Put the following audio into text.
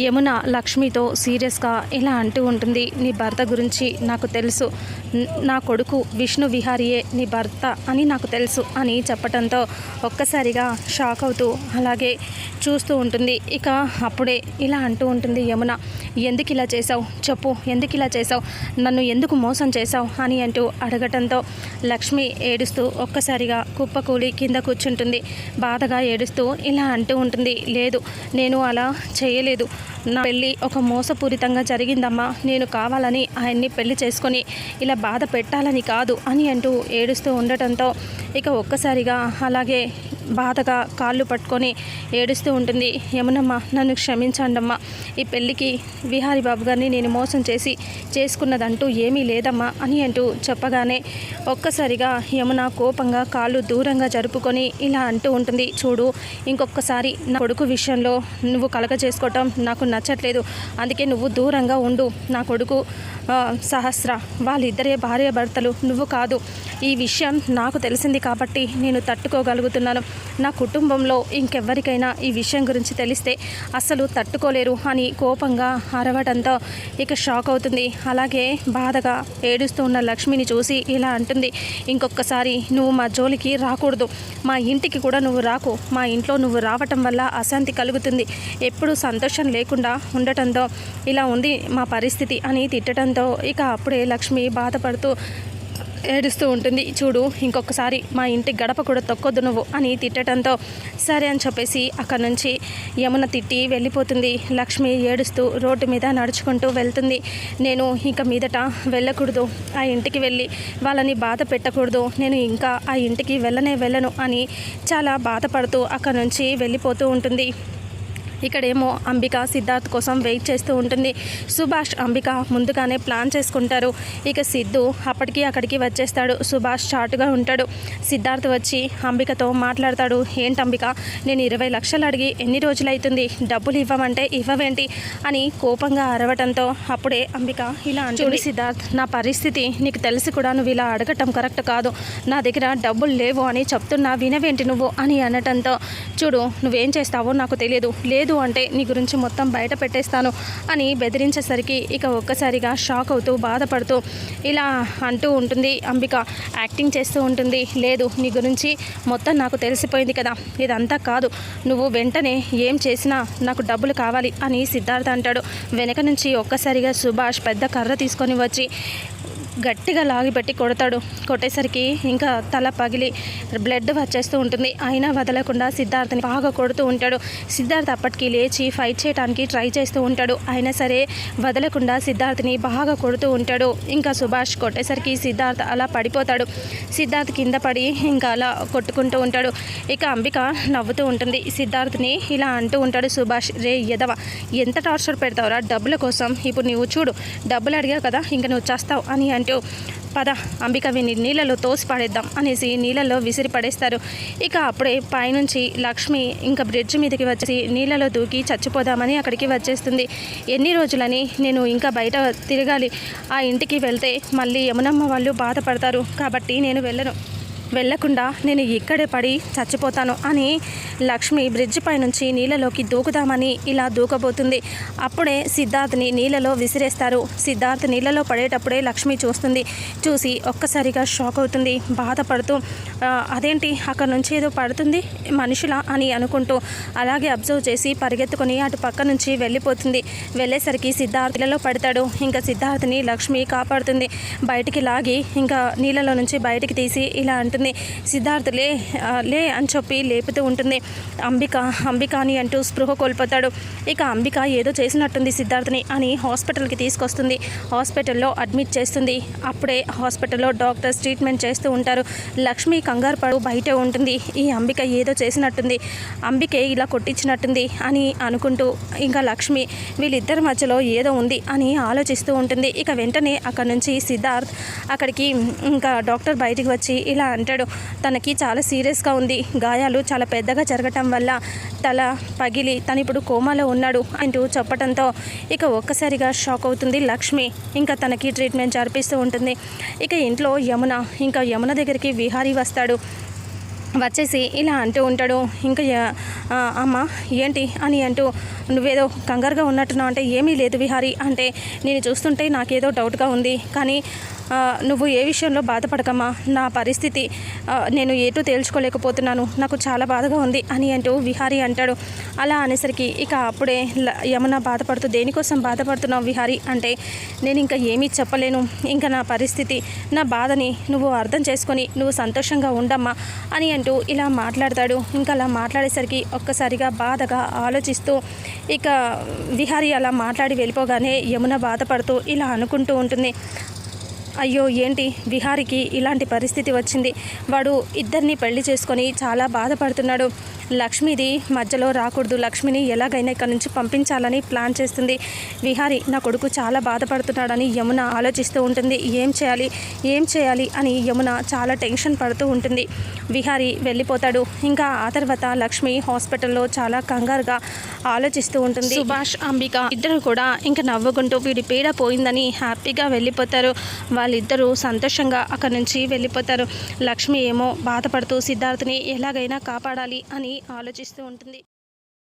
యమున లక్ష్మితో సీరియస్గా ఇలా అంటూ ఉంటుంది నీ భర్త గురించి నాకు తెలుసు. నా కొడుకు విష్ణు విహారియే నీ భర్త అని నాకు తెలుసు అని చెప్పటంతో ఒక్కసారిగా షాక్ అవుతూ అలాగే చూస్తూ ఉంటుంది. ఇక అప్పుడే ఇలా అంటూ ఉంటుంది యమున ఎందుకు ఇలా చేసావు చెప్పు ఎందుకు ఇలా చేసావు నన్ను ఎందుకు మోసం చేసావు అని అంటూ అడగటంతో లక్ష్మి ఏడుస్తూ ఒక్కసారిగా కుప్పకూలి కింద కూర్చుంటుంది. బాధగా ఏడుస్తూ ఇలా అంటూ ఉంటుంది లేదు నేను అలా చేయలేదు. నా పెళ్ళి ఒక మోసపూరితంగా జరిగిందమ్మా. నేను కావాలని ఆయన్ని పెళ్ళి చేసుకొని ఇలా బాధ పెట్టాలని కాదు అని అంటూ ఏడుస్తూ ఉండటంతో ఇక ఒక్కసారిగా అలాగే బాధగా కాళ్ళు పట్టుకొని ఏడుస్తూ ఉంటుంది. యమునమ్మ నన్ను క్షమించండమ్మా. ఈ పెళ్ళికి విహారీ బాబు గారిని నేను మోసం చేసి చేసుకున్నదంటూ ఏమీ లేదమ్మా అని అంటూ చెప్పగానే ఒక్కసారిగా యమున కోపంగా కాళ్ళు దూరంగా జరుపుకొని ఇలా అంటూ ఉంటుంది చూడు ఇంకొకసారి నా కొడుకు విషయంలో నువ్వు కలగ చేసుకోవటం నాకు నచ్చట్లేదు. అందుకే నువ్వు దూరంగా ఉండు. నా కొడుకు సహస్ర వాళ్ళిద్దరే భార్య భర్తలు. నువ్వు కాదు. ఈ విషయం నాకు తెలిసింది కాబట్టి నేను తట్టుకోగలుగుతున్నాను. నా కుటుంబంలో ఇంకెవ్వరికైనా ఈ విషయం గురించి తెలిస్తే అస్సలు తట్టుకోలేరు అని కోపంగా అరవడంతో ఇక షాక్ అవుతుంది. అలాగే బాధగా ఏడుస్తూ ఉన్న లక్ష్మిని చూసి ఇలా అంటుంది ఇంకొకసారి నువ్వు మా జోలికి రాకూడదు. మా ఇంటికి కూడా నువ్వు రాకు. మా ఇంట్లో నువ్వు రావటం వల్ల అశాంతి కలుగుతుంది. ఎప్పుడు సంతోషం లేకుండా ఉండటంతో ఇలా ఉంది మా పరిస్థితి అని తిట్టడంతో ఇక అప్పుడే లక్ష్మి బాధపడుతూ ఏడుస్తూ ఉంటుంది. చూడు ఇంకొకసారి మా ఇంటి గడప కూడా తొక్కొద్దు నువ్వు అని తిట్టడంతో సరే అని చెప్పేసి అక్కడి నుంచి యమున తిట్టి వెళ్ళిపోతుంది. లక్ష్మి ఏడుస్తూ రోడ్డు మీద నడుచుకుంటూ వెళ్తుంది. నేను ఇంకా మీదట వెళ్ళకూడదు. ఆ ఇంటికి వెళ్ళి వాళ్ళని బాధ పెట్టకూడదు. నేను ఇంకా ఆ ఇంటికి వెళ్ళనే వెళ్ళను అని చాలా బాధపడుతూ అక్కడి నుంచి వెళ్ళిపోతూ ఉంటుంది. ఇక్కడేమో అంబిక సిద్ధార్థ్ కోసం వెయిట్ చేస్తూ ఉంటుంది. సుభాష్ అంబిక ముందుగానే ప్లాన్ చేసుకుంటారు. ఇక సిద్ధు అప్పటికి అక్కడికి వచ్చేస్తాడు. సుభాష్ చాటుగా ఉంటాడు. సిద్ధార్థ్ వచ్చి అంబికతో మాట్లాడతాడు. ఏంటి అంబిక నేను ఇరవై లక్షలు అడిగి ఎన్ని రోజులైతుంది? డబ్బులు ఇవ్వమంటే ఇవ్వవేంటి? అని కోపంగా అరవటంతో అప్పుడే అంబిక ఇలా అంటుంది. సిద్ధార్థ్ నా పరిస్థితి నీకు తెలిసి కూడా నువ్వు ఇలా అడగటం కరెక్ట్ కాదు. నా దగ్గర డబ్బులు లేవు అని చెప్తున్నా వినవేంటి నువ్వు? అని అనటంతో చూడు నువ్వేం చేస్తావో నాకు తెలియదు లేదు అంటే నీ గురించి మొత్తం బయట పెట్టేస్తాను అని బెదిరించేసరికి ఇక ఒక్కసారిగా షాక్ అవుతూ బాధపడుతూ ఇలా అంటూ ఉంటుంది. అంబిక యాక్టింగ్ చేస్తూ ఉంటుంది. లేదు నీ గురించి మొత్తం నాకు తెలిసిపోయింది కదా. ఇదంతా కాదు. నువ్వు వెంటనే ఏం చేసినా నాకు డబ్బులు కావాలి అని సిద్ధార్థ అంటాడు. వెనక నుంచి ఒక్కసారిగా సుభాష్ పెద్ద కర్ర తీసుకొని వచ్చి గట్టిగా లాగిపెట్టి కొడతాడు. కొట్టేసరికి ఇంకా తల పగిలి బ్లడ్ వచ్చేస్తూ ఉంటుంది. అయినా వదలకుండా సిద్ధార్థని బాగా కొడుతూ ఉంటాడు. సిద్ధార్థ అప్పటికి లేచి ఫైట్ చేయడానికి ట్రై చేస్తూ ఉంటాడు. అయినా సరే వదలకుండా సిద్ధార్థని బాగా కొడుతూ ఉంటాడు. ఇంకా సుభాష్ కొట్టేసరికి సిద్ధార్థ అలా పడిపోతాడు. సిద్ధార్థ్ కింద పడి ఇంకా అలా కొట్టుకుంటూ ఉంటాడు. ఇక అంబిక నవ్వుతూ ఉంటుంది. సిద్ధార్థని ఇలా అంటూ ఉంటాడు సుభాష్ రే ఎదవ ఎంత టార్చర్ పెడతావురా డబ్బుల కోసం? ఇప్పుడు నువ్వు చూడు డబ్బులు అడిగావు కదా ఇంక నువ్వు చేస్తావు అని అంటూ పద అంబిక విని నీళ్ళలో తోసి పడేద్దాం అనేసి నీళ్ళలో విసిరి పడేస్తారు. ఇక అప్పుడే పైనుంచి లక్ష్మి ఇంకా బ్రిడ్జ్ మీదకి వచ్చేసి నీళ్ళలో దూకి చచ్చిపోదామని అక్కడికి వచ్చేస్తుంది. ఎన్ని రోజులని నేను ఇంకా బయట తిరగాలి. ఆ ఇంటికి వెళ్తే మళ్ళీ యమునమ్మ వాళ్ళు బాధపడతారు. కాబట్టి నేను వెళ్ళను. వెళ్ళకుండా నేను ఇక్కడే పడి చచ్చిపోతాను అని లక్ష్మి బ్రిడ్జ్ పై నుంచి నీళ్ళలోకి దూకుదామని ఇలా దూకబోతుంది. అప్పుడే సిద్ధార్థ్ని నీళ్ళలో విసిరేస్తారు. సిద్ధార్థ్ నీళ్ళలో పడేటప్పుడే లక్ష్మి చూస్తుంది. చూసి ఒక్కసారిగా షాక్ అవుతుంది. బాధపడుతూ అదేంటి? అక్కడ నుంచి ఏదో పడుతుంది మనుషులా? అని అనుకుంటూ అలాగే అబ్జర్వ్ చేసి పరిగెత్తుకొని అటు పక్క నుంచి వెళ్ళిపోతుంది. వెళ్ళేసరికి సిద్ధార్థ్ నీళ్ళలో పడతాడు. ఇంకా సిద్ధార్థ్ని లక్ష్మి కాపాడుతుంది. బయటికి లాగి ఇంకా నీళ్ళలో నుంచి బయటికి తీసి ఇలా అంటుంది. సిద్ధార్థ్ లే లే అని చెప్పి లేపుతూ ఉంటుంది. అంబిక అంబిక అని అంటూ స్పృహ కోల్పోతాడు. ఇక అంబిక ఏదో చేసినట్టుంది సిద్ధార్థని అని హాస్పిటల్కి తీసుకొస్తుంది. హాస్పిటల్లో అడ్మిట్ చేస్తుంది. అప్పుడే హాస్పిటల్లో డాక్టర్స్ ట్రీట్మెంట్ చేస్తూ ఉంటారు. లక్ష్మి కంగారు పడు బయట ఉంటుంది. ఈ అంబిక ఏదో చేసినట్టుంది. అంబికే ఇలా కొట్టించినట్టుంది అని అనుకుంటూ ఇంకా లక్ష్మి వీళ్ళిద్దరి మధ్యలో ఏదో ఉంది అని ఆలోచిస్తూ ఉంటుంది. ఇక వెంటనే అక్కడ నుంచి సిద్ధార్థ్ అక్కడికి ఇంకా డాక్టర్ బయటికి వచ్చి ఇలా అంటాడు తనకి చాలా సీరియస్గా ఉంది. గాయాలు చాలా పెద్దగా జరగటం వల్ల తల పగిలి తను ఇప్పుడు కోమాలో ఉన్నాడు అంటూ చెప్పడంతో ఇక ఒక్కసారిగా షాక్ అవుతుంది లక్ష్మి. ఇంకా తనకి ట్రీట్మెంట్ జరిపిస్తూ ఉంటుంది. ఇక ఇంట్లో యమున ఇంకా యమున దగ్గరికి విహారీ వస్తాడు. వచ్చేసి ఇలా అంటూ ఉంటాడు. ఇంకా అమ్మ ఏంటి అని అంటూ నువ్వేదో కంగారుగా ఉన్నట్టున్నావు అంటే ఏమీ లేదు విహారి. అంటే నేను చూస్తుంటే నాకేదో డౌట్గా ఉంది. కానీ నువ్వు ఏ విషయంలో బాధపడకమ్మా. నా పరిస్థితి నేను ఏటూ తేల్చుకోలేకపోతున్నాను. నాకు చాలా బాధగా ఉంది అని అంటూ విహారి అంటాడు. అలా అనేసరికి ఇక అప్పుడే ల- యమున బాధపడుతూ దేనికోసం బాధపడుతున్నావు విహారి? అంటే నేను ఇంకా ఏమీ చెప్పలేను. ఇంకా నా పరిస్థితి నా బాధని నువ్వు అర్థం చేసుకొని నువ్వు సంతోషంగా ఉండమ్మా అని అంటూ ఇలా మాట్లాడతాడు. ఇంకా అలా మాట్లాడేసరికి ఒక్కసారిగా బాధగా ఆలోచిస్తూ ఇక విహారి అలా మాట్లాడి వెళ్ళిపోగానే యమున బాధపడుతూ ఇలా అనుకుంటూ ఉంటుంది. అయ్యో ఏంటి? విహారికి ఇలాంటి పరిస్థితి వచ్చింది. వాడు ఇద్దరిని పెళ్ళి చేసుకొని చాలా బాధపడుతున్నాడు. లక్ష్మిది మధ్యలో రాకూడదు. లక్ష్మిని ఎలాగైనా ఇక్కడ నుంచి పంపించాలని ప్లాన్ చేస్తుంది. విహారి నా కొడుకు చాలా బాధపడుతున్నాడని యమున ఆలోచిస్తూ ఉంటుంది. ఏం చేయాలి? ఏం చేయాలి? అని యమున చాలా టెన్షన్ పడుతూ ఉంటుంది. విహారి వెళ్ళిపోతాడు. ఇంకా ఆ తర్వాత లక్ష్మి హాస్పిటల్లో చాలా కంగారుగా ఆలోచిస్తూ ఉంటుంది. సుభాష్ అంబిక ఇద్దరు కూడా ఇంకా నవ్వుకుంటూ వీడి పీడ పోయిందని హ్యాపీగా వెళ్ళిపోతారు. వాళ్ళిద్దరూ సంతోషంగా అక్కడి నుంచి వెళ్ళిపోతారు. లక్ష్మి ఏమో బాధపడుతూ సిద్ధార్థని ఎలాగైనా కాపాడాలి అని ఆలోచిస్తూ ఉంటుంది.